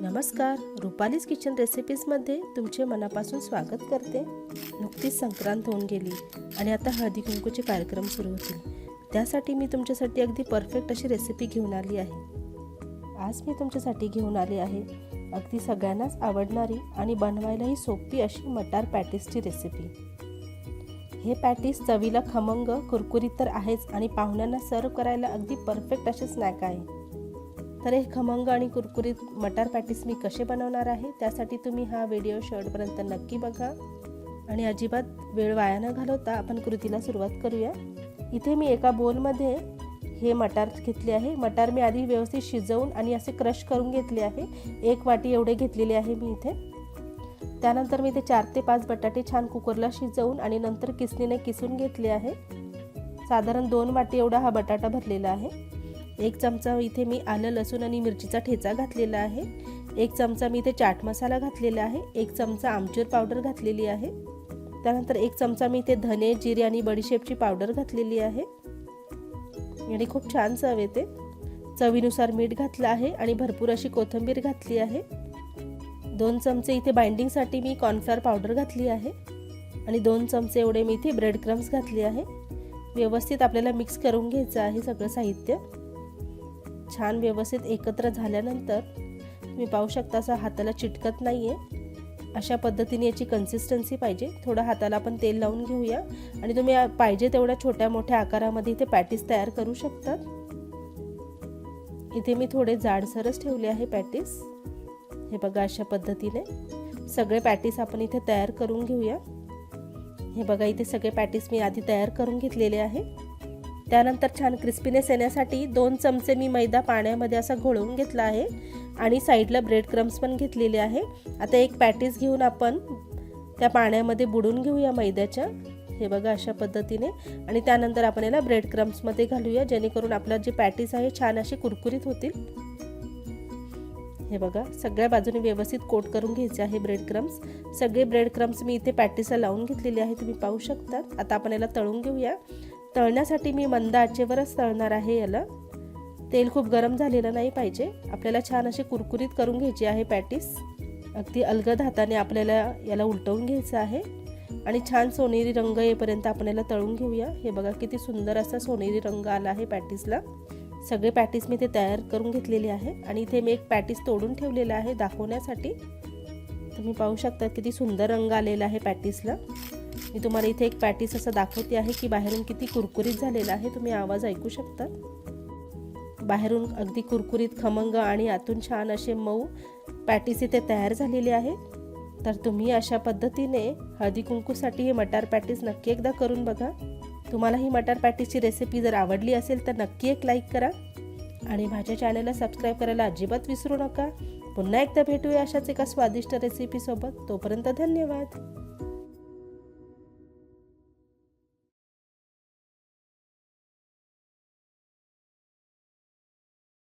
नमस्कार रुपालीज किचन रेसिपीजमध्ये तुमचे मनापासून स्वागत करते. नुकतीच संक्रांत होऊन गेली आणि आता हळदी कुंकूचे कार्यक्रम सुरू होतील. त्यासाठी मी तुमच्यासाठी अगदी परफेक्ट अशी रेसिपी घेऊन आली आहे. आज मी तुमच्यासाठी घेऊन आली आहे अगदी सगळ्यांनाच आवडणारी आणि बनवायलाही सोपी अशी मटार पॅटीसची रेसिपी हे पॅटीस चवीला खमंग कुरकुरीत तर आहेच आणि पाहुण्यांना सर्व करायला अगदी परफेक्ट असे स्नॅक आहे. तर हे खमंग आणि कुरकुरीत मटार पॅटीस मी कसे बनवणार आहे त्यासाठी तुम्ही हा व्हिडिओ शेवटपर्यंत नक्की बघा. आणि अजिबात वेळ वाया न घालवता आपण कृतीला सुरुवात करूया. इथे मी एका बोलमध्ये हे मटार घेतले आहे. मटार मी आधी व्यवस्थित शिजवून आणि असे क्रश करून घेतले आहे. एक वाटी एवढे घेतलेले आहे मी इथे. त्यानंतर मी ते चार ते पाच बटाटे छान कुकरला शिजवून आणि नंतर किसणीने किसून घेतले आहे. साधारण दोन वाटी एवढा हा बटाटा भरलेला आहे. एक चमचा इथे मी आलं लसूण आणि मिरचीचा ठेचा घातलेला आहे. एक चमचा मी इथे चाट मसाला घातलेला आहे. एक चमचा आमचूर पावडर घातलेली आहे. त्यानंतर एक चमचा मी इथे धने जिरे आणि बडीशेपची पावडर घातलेली आहे. आणि खूप छान चव येते. चवीनुसार मीठ घातलं आहे आणि भरपूर अशी कोथिंबीर घातली आहे. दोन चमचे इथे बाइंडिंगसाठी मी कॉर्नफ्लॉर पावडर घातली आहे. आणि दोन चमचे एवढे मी इथे ब्रेड क्रम्स घातले आहे. व्यवस्थित आपल्याला मिक्स करून घ्यायचं आहे सगळं साहित्य. छान व्यवस्थित एकत्र झाल्यानंतर तुम्ही पाहू शकता असं हाताला चिटकत नाही आहे अशा पद्धतीने याची कन्सिस्टन्सी पाहिजे. थोडं हाताला आपण तेल लावून घेऊया. आणि तुम्ही पाहिजे तेवढ्या छोट्या मोठ्या आकारामध्ये इथे पॅटीस तयार करू शकतात इथे मी थोडे जाडसरच ठेवले आहे पॅटीस हे बघा अशा पद्धतीने. सगळे पॅटीस आपण इथे तयार करून घेऊया. हे बघा इथे सगळे पॅटीस मी आधी तयार करून घेतलेले आहे. त्यानंतर छान क्रिस्पीनेस येण्यासाठी दोन चमचे मी मैदा पाण्यामध्ये असा घोळवून घेतला आहे. आणि साईडला ब्रेड क्रम्स पण घेतलेले आहे. आता एक पॅटीस घेऊन आपण त्या पाण्यामध्ये बुडून घेऊया मैद्याच्या. हे बघा अशा पद्धतीने. आणि त्यानंतर आपण याला ब्रेड क्रम्समध्ये घालूया जेणेकरून आपलं जे पॅटीस आहे छान असे कुरकुरीत होतील. हे बघा सगळ्या बाजूने व्यवस्थित कोट करून घ्यायचे आहे ब्रेड क्रम्स सगळे ब्रेड क्रम्स मी इथे पॅटीसला लावून घेतलेले आहे तुम्ही पाहू शकता. आता आपण याला तळून घेऊया. तळण्यासाठी मी मंद आचेवरच तळणार आहे याला. तेल खूप गरम झालेलं नाही पाहिजे. आपल्याला छान असे कुरकुरीत करून घ्यायची आहे पॅटीस. अगदी अलगद हाताने आपल्याला याला उलटवून घ्यायचं आहे. आणि छान सोनेरी रंग येईपर्यंत आपण याला तळून घेऊया. हे बघा किती सुंदर असा सोनेरी रंग आला आहे पॅटीसला. सगळे पॅटीस मी ते तयार करून घेतलेले आहे. आणि इथे मी एक पॅटीस तोडून ठेवलेला आहे दाखवण्यासाठी. तुम्ही पाहू शकता किती सुंदर रंग आलेला आहे पॅटीसला. मी तुम्हाला इथे एक पॅटीस असं दाखवते आहे की बाहेरून किती कुरकुरीत झालेला आहे. तुम्ही आवाज ऐकू शकता. बाहेरून अगदी कुरकुरीत खमंग आणि आतून छान असे मऊ पॅटीस इथे तयार झालेले आहे. तर तुम्ही अशा पद्धतीने हळदी कुंकूसाठी हे मटार पॅटीस नक्की एकदा करून बघा. तुम्हाला ही मटार पॅटीसची रेसिपी जर आवडली असेल तर नक्की एक लाईक करा. आणि माझ्या चॅनलला सबस्क्राईब करायला अजिबात विसरू नका. पुन्हा एकदा भेटूया अशाच एका स्वादिष्ट रेसिपीसोबत तोपर्यंत धन्यवाद.